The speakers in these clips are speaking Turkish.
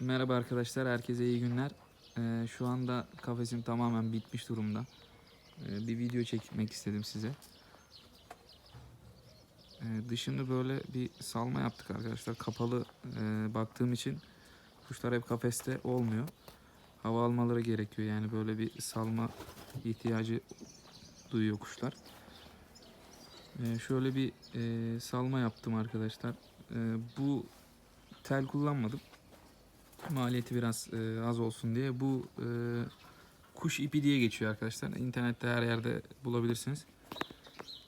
Merhaba arkadaşlar, herkese iyi günler. Ee, şu anda kafesim tamamen bitmiş durumda. Ee, bir video çekmek istedim size. Ee, dışını böyle bir salma yaptık arkadaşlar. Kapalı e, baktığım için kuşlar hep kafeste olmuyor. Hava almaları gerekiyor yani böyle bir salma ihtiyacı duyuyor kuşlar. Ee, şöyle bir e, salma yaptım arkadaşlar. Ee, bu tel kullanmadım maliyeti biraz e, az olsun diye bu e, kuş ipi diye geçiyor arkadaşlar. İnternette her yerde bulabilirsiniz.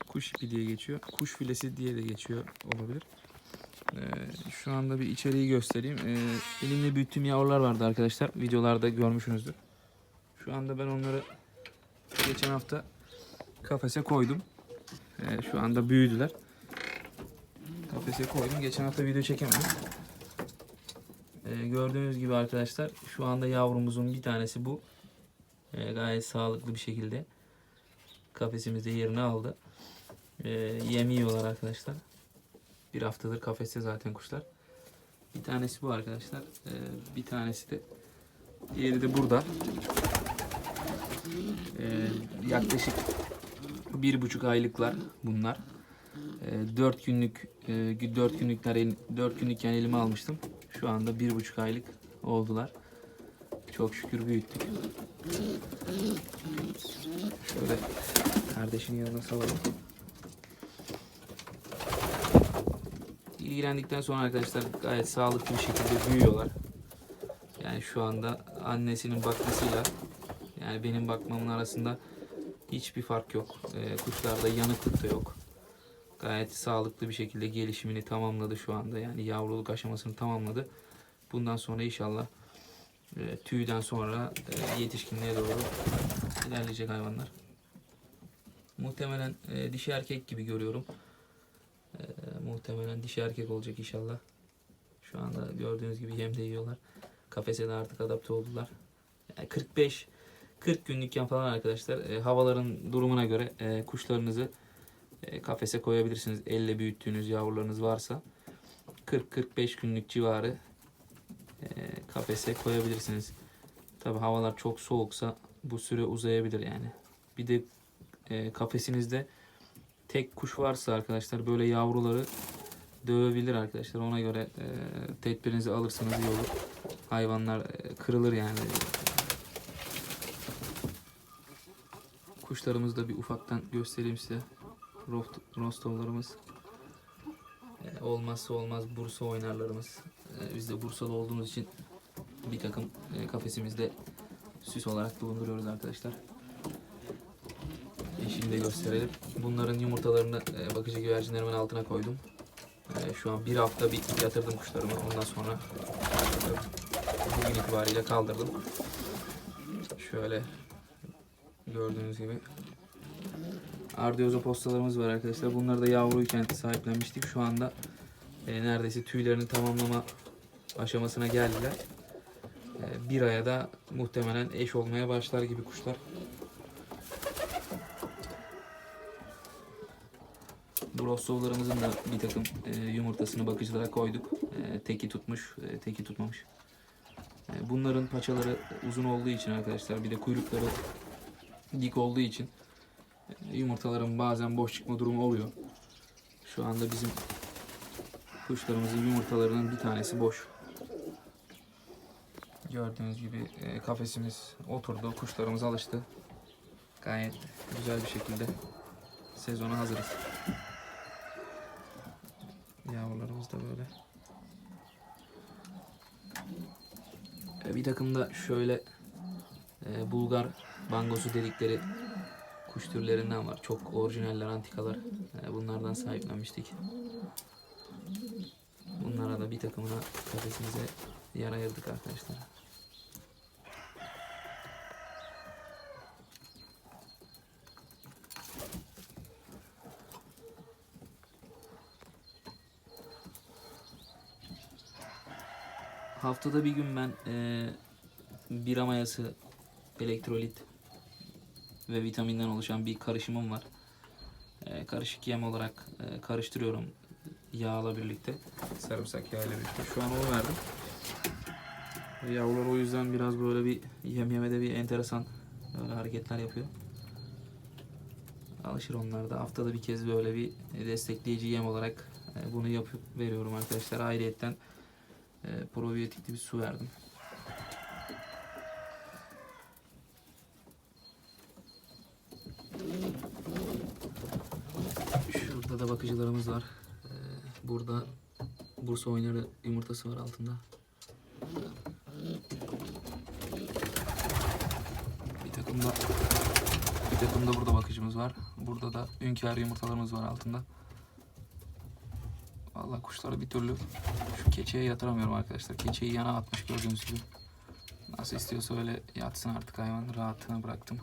Kuş ipi diye geçiyor. Kuş filesi diye de geçiyor olabilir. E, şu anda bir içeriği göstereyim. E, elimde büyüttüğüm yavrular vardı arkadaşlar. Videolarda görmüşsünüzdür. Şu anda ben onları geçen hafta kafese koydum. E, şu anda büyüdüler. Kafese koydum. Geçen hafta video çekemedim. Ee, gördüğünüz gibi arkadaşlar şu anda yavrumuzun bir tanesi bu. Ee, gayet sağlıklı bir şekilde kafesimizde yerini aldı. Ee, yem yiyorlar arkadaşlar. Bir haftadır kafeste zaten kuşlar. Bir tanesi bu arkadaşlar. Ee, bir tanesi de diğeri de burada. Ee, yaklaşık bir buçuk aylıklar bunlar. Ee, 4 günlük e, 4 günlükler 4 günlükken elime almıştım. Şu anda bir buçuk aylık oldular. Çok şükür büyüttük. Şöyle kardeşin yanına salalım. İlgilendikten sonra arkadaşlar gayet sağlıklı bir şekilde büyüyorlar. Yani şu anda annesinin bakmasıyla yani benim bakmamın arasında hiçbir fark yok. Ee, kuşlarda yanıklık da yok. Gayet sağlıklı bir şekilde gelişimini tamamladı şu anda. Yani yavruluk aşamasını tamamladı. Bundan sonra inşallah e, tüyden sonra e, yetişkinliğe doğru ilerleyecek hayvanlar. Muhtemelen e, dişi erkek gibi görüyorum. E, muhtemelen dişi erkek olacak inşallah. Şu anda gördüğünüz gibi yem de yiyorlar. Kafese de artık adapte oldular. Yani 45 40 günlükken falan arkadaşlar e, havaların durumuna göre e, kuşlarınızı kafese koyabilirsiniz. Elle büyüttüğünüz yavrularınız varsa 40-45 günlük civarı e, kafese koyabilirsiniz. Tabi havalar çok soğuksa bu süre uzayabilir yani. Bir de e, kafesinizde tek kuş varsa arkadaşlar böyle yavruları dövebilir arkadaşlar. Ona göre e, tedbirinizi alırsanız iyi olur. Hayvanlar e, kırılır yani. Kuşlarımızı da bir ufaktan göstereyim size. Rost, Rostovlarımız. E, olmazsa olmaz Bursa oynarlarımız. E, biz de Bursalı olduğumuz için bir takım e, kafesimizde süs olarak bulunduruyoruz arkadaşlar. Yeşili de gösterelim. Bunların yumurtalarını e, bakıcı güvercinlerimin altına koydum. Şu an bir hafta bir yatırdım kuşlarımı. Ondan sonra bugün itibariyle kaldırdım. Şöyle gördüğünüz gibi Ardiozo postalarımız var arkadaşlar. Bunları da yavruyken sahiplenmiştik. Şu anda e, neredeyse tüylerini tamamlama aşamasına geldiler. E, bir aya da muhtemelen eş olmaya başlar gibi kuşlar. Bu Rostovlarımızın da bir takım e, yumurtasını bakıcılara koyduk. E, teki tutmuş, e, teki tutmamış. E, bunların paçaları uzun olduğu için arkadaşlar bir de kuyrukları dik olduğu için yumurtaların bazen boş çıkma durumu oluyor. Şu anda bizim kuşlarımızın yumurtalarının bir tanesi boş. Gördüğünüz gibi e, kafesimiz oturdu. Kuşlarımız alıştı. Gayet güzel bir şekilde sezona hazırız. Yavrularımız da böyle. E, Bir takım da şöyle e, Bulgar bangosu dedikleri kuş türlerinden var. Çok orijinaller, antikalar. E, Bunlardan sahiplenmiştik. Bunlara da bir takımına kafesimize yer ayırdık arkadaşlar. Haftada bir gün ben e, bira mayası, elektrolit ve vitaminden oluşan bir karışımım var. E, karışık yem olarak e, karıştırıyorum yağla birlikte. Sarımsak yağıyla birlikte. Şu an onu verdim. Yavrular o yüzden biraz böyle bir yem yemede bir enteresan böyle hareketler yapıyor. Alışır onlar da. Haftada bir kez böyle bir destekleyici yem olarak e, bunu yapıp veriyorum arkadaşlar. Ayrıyetten e, probiyotikli bir su verdim. Şurada da bakıcılarımız var. E, Burada Bursa oynarı yumurtası var altında. Bir takım da bir takım da burada bakıcımız var. Burada da ünkâr yumurtalarımız var altında. Vallahi kuşları bir türlü şu keçeye yatıramıyorum arkadaşlar. Keçeyi yana atmış gördüğünüz gibi. Nasıl istiyorsa öyle yatsın artık hayvan. Rahatına bıraktım.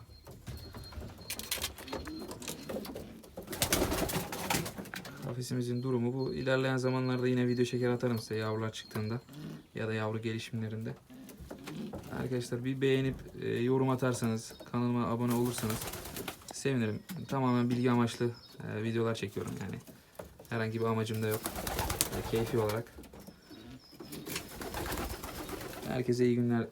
Kafesimizin durumu bu. İlerleyen zamanlarda yine video çeker atarım size yavrular çıktığında ya da yavru gelişimlerinde. Arkadaşlar bir beğenip e, yorum atarsanız, kanalıma abone olursanız sevinirim. Tamamen bilgi amaçlı e, videolar çekiyorum yani. Herhangi bir amacım da yok. E, keyfi olarak. Herkese iyi günler.